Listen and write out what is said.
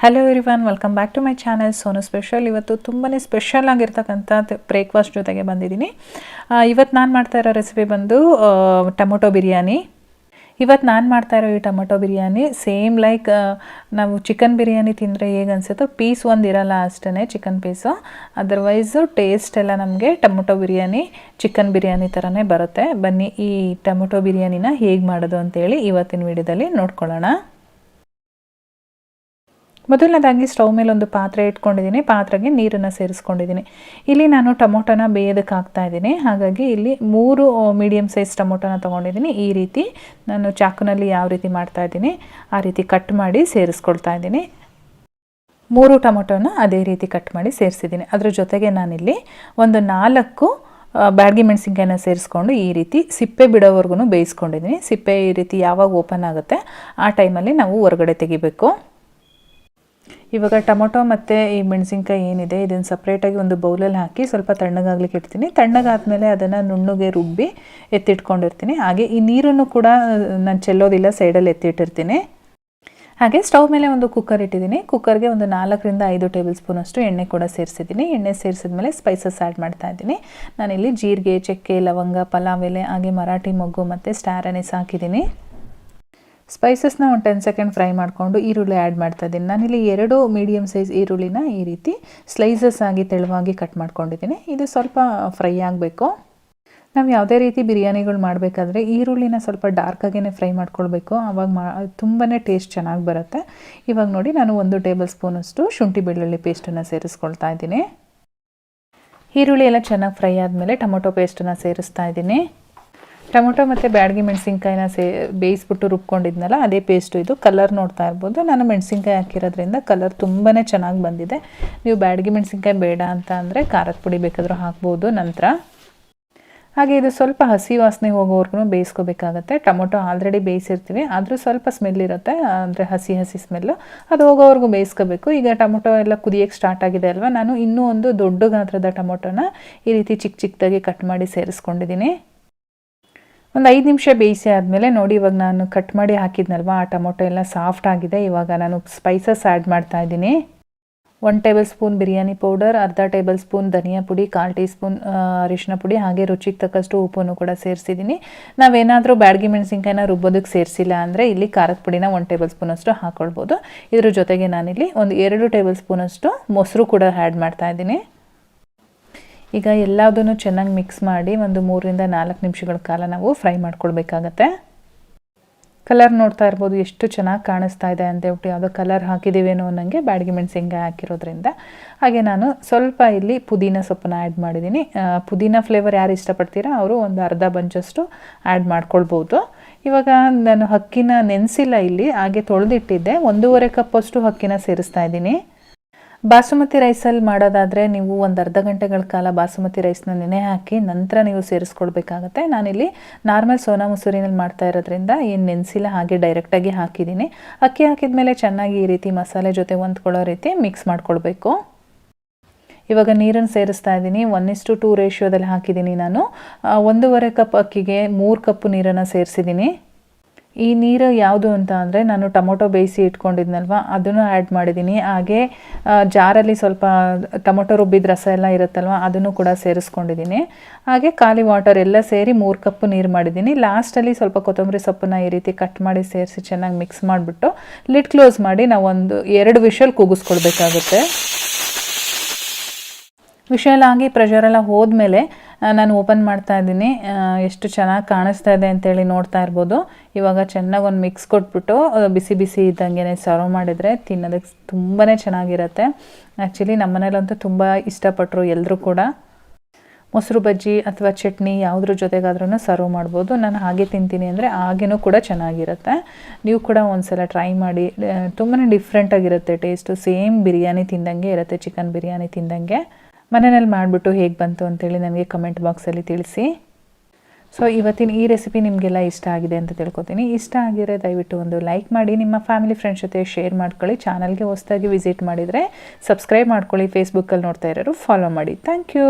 Hello everyone welcome back to my channel Sonu special ಇವತ್ತು ತುಂಬಾ special ಆಗಿರ್ತಕ್ಕಂಥ breakfast ಜೊತೆಗೆ ಬಂದಿದ್ದೀನಿ. ಇವತ್ತು ನಾನು ಮಾಡ್ತಾ ಇರೋ ರೆಸಿಪಿ ಬಂದು ಟೊಮೊಟೊ ಬಿರಿಯಾನಿ. ಇವತ್ತು ನಾನು ಮಾಡ್ತಾ ಇರೋ ಈ ಟೊಮೊಟೊ ಬಿರಿಯಾನಿ ಸೇಮ್ ಲೈಕ್ ನಾವು ಚಿಕನ್ ಬಿರಿಯಾನಿ ತಿಂದರೆ ಹೇಗೆ ಅನಿಸುತ್ತೋ ಪೀಸ್ ಒಂದು ಇರೋಲ್ಲ ಅಷ್ಟೇ ಚಿಕನ್ ಪೀಸು ಅದರ್ವೈಸು ಟೇಸ್ಟ್ ಎಲ್ಲ ನಮಗೆ ಟೊಮೊಟೊ ಬಿರಿಯಾನಿ ಚಿಕನ್ ಬಿರಿಯಾನಿ ಥರನೇ ಬರುತ್ತೆ. ಬನ್ನಿ ಈ ಟೊಮೊಟೊ ಬಿರಿಯಾನಿನ ಹೇಗೆ ಮಾಡೋದು ಅಂತೇಳಿ ಇವತ್ತಿನ ವಿಡಿಯೋದಲ್ಲಿ ನೋಡ್ಕೊಳ್ಳೋಣ. ಮೊದಲನೇದಾಗಿ ಸ್ಟೌವ್ ಮೇಲೆ ಒಂದು ಪಾತ್ರೆ ಇಟ್ಕೊಂಡಿದ್ದೀನಿ. ಪಾತ್ರೆಗೆ ನೀರನ್ನು ಸೇರಿಸ್ಕೊಂಡಿದ್ದೀನಿ. ಇಲ್ಲಿ ನಾನು ಟೊಮೊಟೊನ ಬೇಯೋದಕ್ಕೆ ಹಾಕ್ತಾ ಇದ್ದೀನಿ. ಹಾಗಾಗಿ ಇಲ್ಲಿ ಮೂರು ಮೀಡಿಯಮ್ ಸೈಜ್ ಟೊಮೊಟೊನ ತೊಗೊಂಡಿದ್ದೀನಿ. ಈ ರೀತಿ ನಾನು ಚಾಕುನಲ್ಲಿ ಯಾವ ರೀತಿ ಮಾಡ್ತಾ ಇದ್ದೀನಿ, ಆ ರೀತಿ ಕಟ್ ಮಾಡಿ ಸೇರಿಸ್ಕೊಳ್ತಾ ಇದ್ದೀನಿ. ಮೂರು ಟೊಮೊಟೊನ ಅದೇ ರೀತಿ ಕಟ್ ಮಾಡಿ ಸೇರಿಸಿದ್ದೀನಿ. ಅದರ ಜೊತೆಗೆ ನಾನಿಲ್ಲಿ ಒಂದು ನಾಲ್ಕು ಬ್ಯಾಡ್ಗಿ ಮೆಣಸಿನ್ಕಾಯನ್ನ ಮೆಣಸಿನ್ಕಾಯಿನ ಸೇರಿಸ್ಕೊಂಡು ಈ ರೀತಿ ಸಿಪ್ಪೆ ಬಿಡೋವರೆಗೂ ಬೇಯಿಸ್ಕೊಂಡಿದ್ದೀನಿ. ಸಿಪ್ಪೆ ಈ ರೀತಿ ಯಾವಾಗ ಓಪನ್ ಆಗುತ್ತೆ, ಆ ಟೈಮಲ್ಲಿ ನಾವು ಹೊರಗಡೆ ತೆಗಿಬೇಕು. ಇವಾಗ ಟೊಮೊಟೊ ಮತ್ತು ಈ ಮೆಣಸಿನ್ಕಾಯಿ ಏನಿದೆ, ಇದನ್ನು ಸಪ್ರೇಟಾಗಿ ಒಂದು ಬೌಲಲ್ಲಿ ಹಾಕಿ ಸ್ವಲ್ಪ ತಣ್ಣಗಾಗ್ಲಿಕ್ಕೆ ಇಡ್ತೀನಿ. ತಣ್ಣಗಾದ್ಮೇಲೆ ಅದನ್ನು ನುಣ್ಣಗೆ ರುಬ್ಬಿ ಎತ್ತಿಟ್ಕೊಂಡಿರ್ತೀನಿ. ಹಾಗೆ ಈ ನೀರನ್ನು ಕೂಡ ನಾನು ಚೆಲ್ಲೋದಿಲ್ಲ ಸೈಡಲ್ಲಿ ಎತ್ತಿಟ್ಟಿರ್ತೀನಿ. ಹಾಗೆ ಸ್ಟವ್ ಮೇಲೆ ಒಂದು ಕುಕ್ಕರ್ ಇಟ್ಟಿದ್ದೀನಿ. ಕುಕ್ಕರ್ಗೆ ಒಂದು ನಾಲ್ಕರಿಂದ ಐದು ಟೇಬಲ್ ಸ್ಪೂನಷ್ಟು ಎಣ್ಣೆ ಕೂಡ ಸೇರಿಸಿದ್ದೀನಿ. ಎಣ್ಣೆ ಸೇರಿಸಿದ ಮೇಲೆ ಸ್ಪೈಸಸ್ ಆ್ಯಡ್ ಮಾಡ್ತಾ ಇದ್ದೀನಿ. ನಾನಿಲ್ಲಿ ಜೀರಿಗೆ, ಚಕ್ಕೆ, ಲವಂಗ, ಪಲಾವ್ ಎಲೆ, ಹಾಗೆ ಮರಾಠಿ ಮೊಗ್ಗು ಮತ್ತು ಸ್ಟಾರ್ ಅನಿಸ್ ಹಾಕಿದ್ದೀನಿ. ಸ್ಪೈಸಸ್ನ ಒಂದು ಟೆನ್ ಸೆಕೆಂಡ್ ಫ್ರೈ ಮಾಡಿಕೊಂಡು ಈರುಳ್ಳಿ ಆ್ಯಡ್ ಮಾಡ್ತಾ ಇದ್ದೀನಿ. ನಾನಿಲ್ಲಿ ಎರಡು ಮೀಡಿಯಮ್ ಸೈಜ್ ಈರುಳ್ಳಿನ ಈ ರೀತಿ ಸ್ಲೈಸಸ್ ಆಗಿ ತೆಳುವಾಗಿ ಕಟ್ ಮಾಡ್ಕೊಂಡಿದ್ದೀನಿ. ಇದು ಸ್ವಲ್ಪ ಫ್ರೈ ಆಗಬೇಕು. ನಾವು ಯಾವುದೇ ರೀತಿ ಬಿರಿಯಾನಿಗಳು ಮಾಡಬೇಕಾದ್ರೆ ಈರುಳ್ಳಿನ ಸ್ವಲ್ಪ ಡಾರ್ಕಾಗೇ ಫ್ರೈ ಮಾಡ್ಕೊಳ್ಬೇಕು. ಆವಾಗ ಮಾ ತುಂಬಾ ಟೇಸ್ಟ್ ಚೆನ್ನಾಗಿ ಬರುತ್ತೆ. ಇವಾಗ ನೋಡಿ ನಾನು ಒಂದು ಟೇಬಲ್ ಸ್ಪೂನಷ್ಟು ಶುಂಠಿ ಬೆಳ್ಳುಳ್ಳಿ ಪೇಸ್ಟನ್ನು ಸೇರಿಸ್ಕೊಳ್ತಾ ಇದ್ದೀನಿ. ಈರುಳ್ಳಿ ಎಲ್ಲ ಚೆನ್ನಾಗಿ ಫ್ರೈ ಆದಮೇಲೆ ಟೊಮೊಟೊ ಪೇಸ್ಟನ್ನು ಸೇರಿಸ್ತಾ ಇದ್ದೀನಿ. ಟೊಮೊಟೊ ಮತ್ತು ಬ್ಯಾಡಗಿ ಮೆಣಸಿನ್ಕಾಯಿನ ಸೇ, ಬೇಯಿಸ್ಬಿಟ್ಟು ರುಬ್ಕೊಂಡಿದ್ನಲ್ಲ, ಅದೇ ಪೇಸ್ಟು ಇದು. ಕಲರ್ ನೋಡ್ತಾ ಇರ್ಬೋದು. ನಾನು ಮೆಣಸಿನ್ಕಾಯಿ ಹಾಕಿರೋದ್ರಿಂದ ಕಲರ್ ತುಂಬಾ ಚೆನ್ನಾಗಿ ಬಂದಿದೆ. ನೀವು ಬ್ಯಾಡಗಿ ಮೆಣಸಿನ್ಕಾಯಿ ಬೇಡ ಅಂತ ಅಂದರೆ ಖಾರದ ಪುಡಿ ಬೇಕಾದರೂ ಹಾಕ್ಬೋದು ನಂತರ. ಹಾಗೆ ಇದು ಸ್ವಲ್ಪ ಹಸಿ ವಾಸನೆ ಹೋಗೋವರೆಗೂ ಬೇಯಿಸ್ಕೋಬೇಕಾಗತ್ತೆ. ಟೊಮೊಟೊ ಆಲ್ರೆಡಿ ಬೇಯಿಸಿರ್ತೀವಿ. ಆದರೂ ಸ್ವಲ್ಪ ಸ್ಮೆಲ್ ಇರುತ್ತೆ. ಅಂದರೆ ಹಸಿ ಹಸಿ ಸ್ಮೆಲ್ಲು ಅದು ಹೋಗೋವರೆಗೂ ಬೇಯಿಸ್ಕೋಬೇಕು. ಈಗ ಟೊಮೊಟೊ ಎಲ್ಲ ಕುದಿಯೋಕ್ಕೆ ಸ್ಟಾರ್ಟ್ ಆಗಿದೆ ಅಲ್ವಾ? ನಾನು ಇನ್ನೂ ಒಂದು ದೊಡ್ಡ ಗಾತ್ರದ ಟೊಮೊಟೊನ ಈ ರೀತಿ ಚಿಕ್ಕ ಚಿಕ್ಕದಾಗಿ ಕಟ್ ಮಾಡಿ ಸೇರಿಸ್ಕೊಂಡಿದ್ದೀನಿ. ಒಂದು ಐದು ನಿಮಿಷ ಬೇಯಿಸಿ ಆದಮೇಲೆ ನೋಡಿ ಇವಾಗ ನಾನು ಕಟ್ ಮಾಡಿ ಹಾಕಿದ್ನಲ್ವ, ಆ ಟೊಮೊಟೊ ಎಲ್ಲ ಸಾಫ್ಟ್ ಆಗಿದೆ. ಇವಾಗ ನಾನು ಸ್ಪೈಸಸ್ ಆ್ಯಡ್ ಮಾಡ್ತಾ ಇದ್ದೀನಿ. One tablespoon biryani powder ಅರ್ಧ ಟೇಬಲ್ ಸ್ಪೂನ್ ಧನಿಯಾ ಪುಡಿ, ಕಾಲು ಟೀ ಸ್ಪೂನ್ ಅರಿಶಿನ ಪುಡಿ, ಹಾಗೆ ರುಚಿಗೆ ತಕ್ಕಷ್ಟು ಉಪ್ಪನ್ನು ಕೂಡ ಸೇರಿಸಿದ್ದೀನಿ. ನಾವೇನಾದರೂ ಬ್ಯಾಡಗಿ ಮೆಣಸಿನ್ಕಾಯಿನ ರುಬ್ಬೋದಕ್ಕೆ ಸೇರಿಸಿಲ್ಲ ಅಂದರೆ ಇಲ್ಲಿ ಖಾರದ ಪುಡಿನ ಒನ್ ಟೇಬಲ್ ಸ್ಪೂನಷ್ಟು ಹಾಕ್ಕೊಳ್ಬೋದು ಇದ್ರ ಜೊತೆಗೆ ನಾನಿಲ್ಲಿ ಒಂದು ಎರಡು ಟೇಬಲ್ ಸ್ಪೂನಷ್ಟು ಮೊಸರು ಕೂಡ ಆ್ಯಡ್ ಮಾಡ್ತಾ ಇದ್ದೀನಿ. ಈಗ ಎಲ್ಲದನ್ನು ಚೆನ್ನಾಗಿ ಮಿಕ್ಸ್ ಮಾಡಿ ಒಂದು ಮೂರರಿಂದ ನಾಲ್ಕು ನಿಮಿಷಗಳ ಕಾಲ ನಾವು ಫ್ರೈ ಮಾಡ್ಕೊಳ್ಬೇಕಾಗತ್ತೆ. ಕಲರ್ ನೋಡ್ತಾ ಇರ್ಬೋದು, ಎಷ್ಟು ಚೆನ್ನಾಗಿ ಕಾಣಿಸ್ತಾ ಇದೆ ಅಂತ ಹೇಳ್ಬಿಟ್ಟು ಯಾವುದೋ ಕಲರ್ ಹಾಕಿದ್ದೀವೇನೋ ಅನ್ನಂಗೆ ಬ್ಯಾಡಗಿ ಮೆಣಸಿನ್ಕಾಯಿ ಹಾಕಿರೋದ್ರಿಂದ. ಹಾಗೆ ನಾನು ಸ್ವಲ್ಪ ಇಲ್ಲಿ ಪುದೀನ ಸೊಪ್ಪನ್ನ ಆ್ಯಡ್ ಮಾಡಿದ್ದೀನಿ. ಪುದೀನ ಫ್ಲೇವರ್ ಯಾರು ಇಷ್ಟಪಡ್ತೀರಾ, ಅವರು ಒಂದು ಅರ್ಧ ಬಂಚಷ್ಟು ಆ್ಯಡ್ ಮಾಡ್ಕೊಳ್ಬೋದು. ಇವಾಗ ನಾನು ಹಕ್ಕಿನ ನೆನೆಸಿಲ್ಲ ಇಲ್ಲಿ, ಹಾಗೆ ತೊಳೆದಿಟ್ಟಿದ್ದೆ. ಒಂದೂವರೆ ಕಪ್ಪಷ್ಟು ಹಕ್ಕಿನ ಸೇರಿಸ್ತಾ ಇದ್ದೀನಿ. ಬಾಸುಮತಿ ರೈಸಲ್ಲಿ ಮಾಡೋದಾದರೆ ನೀವು ಒಂದು ಅರ್ಧ ಗಂಟೆಗಳ ಕಾಲ ಬಾಸುಮತಿ ರೈಸ್ನ ನೆನೆ ಹಾಕಿ ನಂತರ ನೀವು ಸೇರಿಸ್ಕೊಳ್ಬೇಕಾಗತ್ತೆ. ನಾನಿಲ್ಲಿ ನಾರ್ಮಲ್ ಸೋನಾ ಮಸೂರಿನಲ್ಲಿ ಮಾಡ್ತಾ ಇರೋದ್ರಿಂದ ಏನು ನೆನೆಸಿಲ್ಲ, ಹಾಗೆ ಡೈರೆಕ್ಟಾಗಿ ಹಾಕಿದ್ದೀನಿ. ಅಕ್ಕಿ ಹಾಕಿದ ಮೇಲೆ ಚೆನ್ನಾಗಿ ಈ ರೀತಿ ಮಸಾಲೆ ಜೊತೆ ಹೊಂದ್ಕೊಳ್ಳೋ ರೀತಿ ಮಿಕ್ಸ್ ಮಾಡ್ಕೊಳ್ಬೇಕು. ಇವಾಗ ನೀರನ್ನು ಸೇರಿಸ್ತಾ ಇದ್ದೀನಿ. ಒನ್ ಇಸ್ಟು ಟೂ ರೇಷಿಯೋದಲ್ಲಿ ಹಾಕಿದ್ದೀನಿ ನಾನು. ಒಂದೂವರೆ ಕಪ್ ಅಕ್ಕಿಗೆ ಮೂರು ಕಪ್ಪು ನೀರನ್ನು ಸೇರಿಸಿದ್ದೀನಿ. ಈ ನೀರು ಯಾವುದು ಅಂತ ಅಂದರೆ ನಾನು ಟೊಮೊಟೊ ಬೇಯಿಸಿ ಇಟ್ಕೊಂಡಿದ್ನಲ್ವ, ಅದನ್ನು ಆ್ಯಡ್ ಮಾಡಿದ್ದೀನಿ. ಹಾಗೆ ಜಾರಲ್ಲಿ ಸ್ವಲ್ಪ ಟೊಮೊಟೊ ರುಬ್ಬಿದ ರಸ ಎಲ್ಲ ಇರುತ್ತಲ್ವ, ಅದನ್ನು ಕೂಡ ಸೇರಿಸ್ಕೊಂಡಿದ್ದೀನಿ. ಹಾಗೆ ಖಾಲಿ ವಾಟರ್ ಎಲ್ಲ ಸೇರಿ ಮೂರು ಕಪ್ಪು ನೀರು ಮಾಡಿದ್ದೀನಿ. ಲಾಸ್ಟಲ್ಲಿ ಸ್ವಲ್ಪ ಕೊತ್ತಂಬರಿ ಸೊಪ್ಪನ್ನ ಈ ರೀತಿ ಕಟ್ ಮಾಡಿ ಸೇರಿಸಿ ಚೆನ್ನಾಗಿ ಮಿಕ್ಸ್ ಮಾಡಿಬಿಟ್ಟು ಲಿಡ್ ಕ್ಲೋಸ್ ಮಾಡಿ ನಾವು ಒಂದು ಎರಡು ವಿಷಲ್ ಕೂಗಿಸ್ಕೊಳ್ಬೇಕಾಗುತ್ತೆ ವಿಷಲ್ ಆಗಿ ಪ್ರೆಷರೆಲ್ಲ ಹೋದ್ಮೇಲೆ ನಾನು ಓಪನ್ ಮಾಡ್ತಾ ಇದ್ದೀನಿ. ಎಷ್ಟು ಚೆನ್ನಾಗಿ ಕಾಣಿಸ್ತಾ ಇದೆ ಅಂತೇಳಿ ನೋಡ್ತಾ ಇರ್ಬೋದು. ಇವಾಗ ಚೆನ್ನಾಗಿ ಒಂದು ಮಿಕ್ಸ್ ಕೊಟ್ಬಿಟ್ಟು ಬಿಸಿ ಬಿಸಿ ಇದ್ದಂಗೆ ಸರ್ವ್ ಮಾಡಿದರೆ ತಿನ್ನೋದಕ್ಕೆ ತುಂಬಾ ಚೆನ್ನಾಗಿರುತ್ತೆ. ಆ್ಯಕ್ಚುಲಿ ನಮ್ಮ ಮನೇಲಂತೂ ತುಂಬ ಇಷ್ಟಪಟ್ಟರು ಎಲ್ಲರೂ ಕೂಡ. ಮೊಸರು ಬಜ್ಜಿ ಅಥವಾ ಚಟ್ನಿ ಯಾವುದ್ರ ಜೊತೆಗಾದ್ರೂ ಸರ್ವ್ ಮಾಡ್ಬೋದು. ನಾನು ಹಾಗೆ ತಿಂತೀನಿ ಅಂದರೆ ಹಾಗೇನೂ ಕೂಡ ಚೆನ್ನಾಗಿರುತ್ತೆ. ನೀವು ಕೂಡ ಒಂದ್ಸಲ ಟ್ರೈ ಮಾಡಿ ತುಂಬಾ ಡಿಫ್ರೆಂಟಾಗಿರುತ್ತೆ ಟೇಸ್ಟು ಸೇಮ್ ಬಿರಿಯಾನಿ ತಿಂದಂಗೆ ಇರುತ್ತೆ ಚಿಕನ್ ಬಿರಿಯಾನಿ ತಿಂದಂಗೆ. ಮನೆಯಲ್ಲಿ ಮಾಡಿಬಿಟ್ಟು ಹೇಗೆ ಬಂತು ಅಂತೇಳಿ ನನಗೆ ಕಮೆಂಟ್ ಬಾಕ್ಸಲ್ಲಿ ತಿಳಿಸಿ. ಸೊ ಇವತ್ತಿನ ಈ ರೆಸಿಪಿ ನಿಮಗೆಲ್ಲ ಇಷ್ಟ ಆಗಿದೆ ಅಂತ ತಿಳ್ಕೊತೀನಿ. ಇಷ್ಟ ಆಗಿದ್ರೆ ದಯವಿಟ್ಟು ಒಂದು ಲೈಕ್ ಮಾಡಿ, ನಿಮ್ಮ ಫ್ಯಾಮಿಲಿ ಫ್ರೆಂಡ್ಸ್ ಜೊತೆ ಶೇರ್ ಮಾಡ್ಕೊಳ್ಳಿ. ಚಾನಲ್ಗೆ ಹೊಸದಾಗಿ ವಿಸಿಟ್ ಮಾಡಿದರೆ ಸಬ್ಸ್ಕ್ರೈಬ್ ಮಾಡ್ಕೊಳ್ಳಿ. ಫೇಸ್ಬುಕ್ಕಲ್ಲಿ ನೋಡ್ತಾ ಇರೋರು ಫಾಲೋ ಮಾಡಿ. Thank you